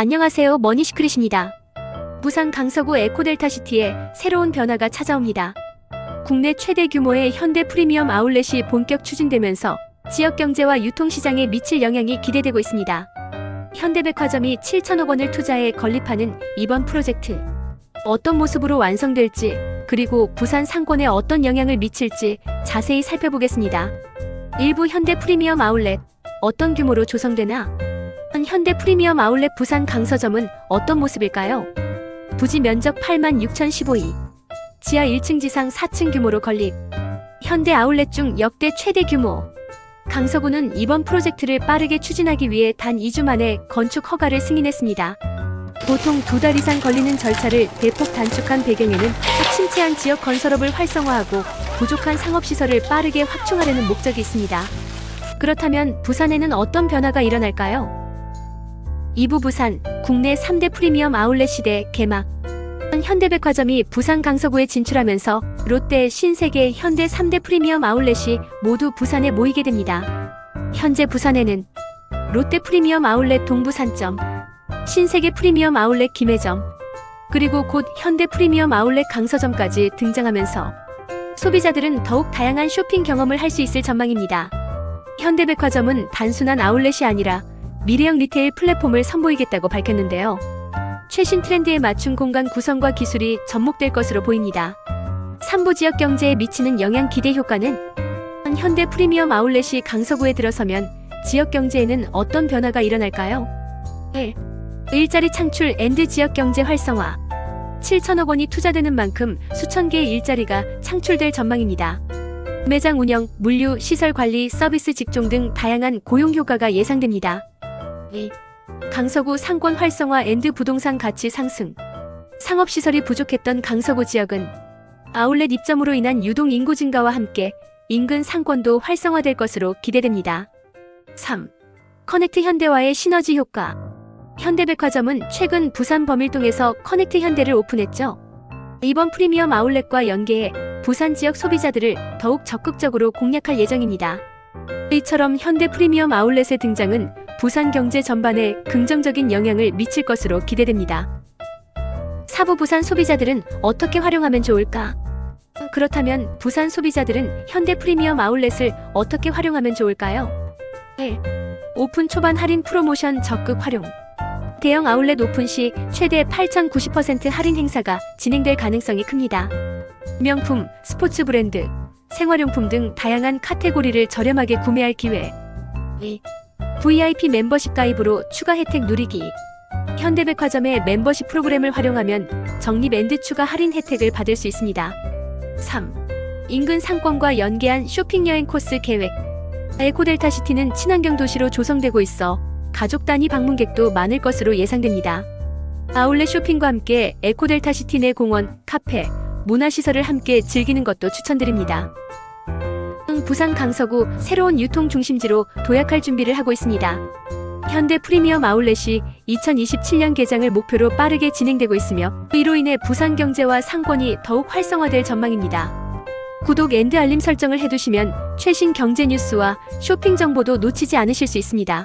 안녕하세요. 머니시크릿입니다. 부산 강서구 에코델타시티에 새로운 변화가 찾아옵니다. 국내 최대 규모의 현대 프리미엄 아울렛이 본격 추진되면서 지역 경제와 유통시장에 미칠 영향이 기대되고 있습니다. 현대백화점이 7천억 원을 투자해 건립하는 이번 프로젝트. 어떤 모습으로 완성될지, 그리고 부산 상권에 어떤 영향을 미칠지 자세히 살펴보겠습니다. 일부 현대 프리미엄 아울렛, 어떤 규모로 조성되나? 현대 프리미엄 아울렛 부산 강서점은 어떤 모습일까요? 부지 면적 8만 6,015이, 지하 1층 지상 4층 규모로 건립. 현대 아울렛 중 역대 최대 규모. 강서구는 이번 프로젝트를 빠르게 추진하기 위해 단 2주 만에 건축 허가를 승인했습니다. 보통 두 달 이상 걸리는 절차를 대폭 단축한 배경에는 침체한 지역 건설업을 활성화하고 부족한 상업시설을 빠르게 확충하려는 목적이 있습니다. 그렇다면 부산에는 어떤 변화가 일어날까요? 이부 부산 국내 3대 프리미엄 아울렛 시대 개막 현대백화점이 부산 강서구에 진출하면서 롯데, 신세계, 현대 3대 프리미엄 아울렛이 모두 부산에 모이게 됩니다. 현재 부산에는 롯데 프리미엄 아울렛 동부산점, 신세계 프리미엄 아울렛 김해점, 그리고 곧 현대 프리미엄 아울렛 강서점까지 등장하면서 소비자들은 더욱 다양한 쇼핑 경험을 할 수 있을 전망입니다. 현대백화점은 단순한 아울렛이 아니라 미래형 리테일 플랫폼을 선보이겠다고 밝혔는데요. 최신 트렌드에 맞춘 공간 구성과 기술이 접목될 것으로 보입니다. 삼부 지역 경제에 미치는 영향 기대 효과는 현대 프리미엄 아울렛이 강서구에 들어서면 지역 경제에는 어떤 변화가 일어날까요? 1. 일자리 창출 앤드 지역 경제 활성화 7천억 원이 투자되는 만큼 수천 개의 일자리가 창출될 전망입니다. 매장 운영, 물류, 시설 관리, 서비스 직종 등 다양한 고용 효과가 예상됩니다. 2. 강서구 상권 활성화 앤드 부동산 가치 상승. 상업시설이 부족했던 강서구 지역은 아울렛 입점으로 인한 유동 인구 증가와 함께 인근 상권도 활성화될 것으로 기대됩니다. 3. 커넥트 현대와의 시너지 효과. 현대백화점은 최근 부산 범일동에서 커넥트 현대를 오픈했죠. 이번 프리미엄 아울렛과 연계해 부산 지역 소비자들을 더욱 적극적으로 공략할 예정입니다. 이처럼 현대 프리미엄 아울렛의 등장은 부산 경제 전반에 긍정적인 영향을 미칠 것으로 기대됩니다. 사부 부산 소비자들은 어떻게 활용하면 좋을까? 그렇다면 부산 소비자들은 현대 프리미엄 아울렛을 어떻게 활용하면 좋을까요? 1. 오픈 초반 할인 프로모션 적극 활용. 대형 아울렛 오픈 시 최대 8,090% 할인 행사가 진행될 가능성이 큽니다. 명품, 스포츠 브랜드, 생활용품 등 다양한 카테고리를 저렴하게 구매할 기회. 2. VIP 멤버십 가입으로 추가 혜택 누리기. 현대백화점의 멤버십 프로그램을 활용하면 적립 앤드 추가 할인 혜택을 받을 수 있습니다. 3. 인근 상권과 연계한 쇼핑 여행 코스 계획. 에코델타시티는 친환경 도시로 조성되고 있어 가족 단위 방문객도 많을 것으로 예상됩니다. 아울렛 쇼핑과 함께 에코델타시티 내 공원, 카페, 문화시설을 함께 즐기는 것도 추천드립니다. 부산 강서구 새로운 유통 중심지로 도약할 준비를 하고 있습니다. 현대 프리미엄 아울렛이 2027년 개장을 목표로 빠르게 진행되고 있으며 이로 인해 부산 경제와 상권이 더욱 활성화될 전망입니다. 구독 앤드 알림 설정을 해두시면 최신 경제 뉴스와 쇼핑 정보도 놓치지 않으실 수 있습니다.